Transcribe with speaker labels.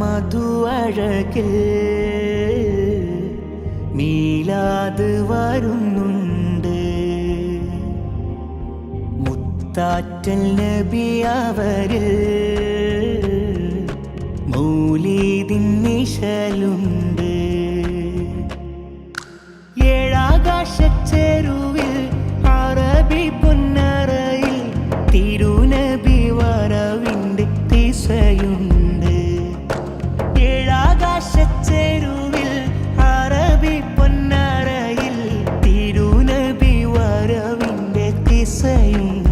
Speaker 1: മധു അഴകിൽ നീലാത് വരുന്നുണ്ട്. മുത്താറ്റൽ നബി അവരിൽ മൂലീതി നിശലുണ്ട്. വഴിയുണ്ട് അറബി പൊന്നറയിൽ തിരുനബി വരവിന്റെ തിസയുണ്ട്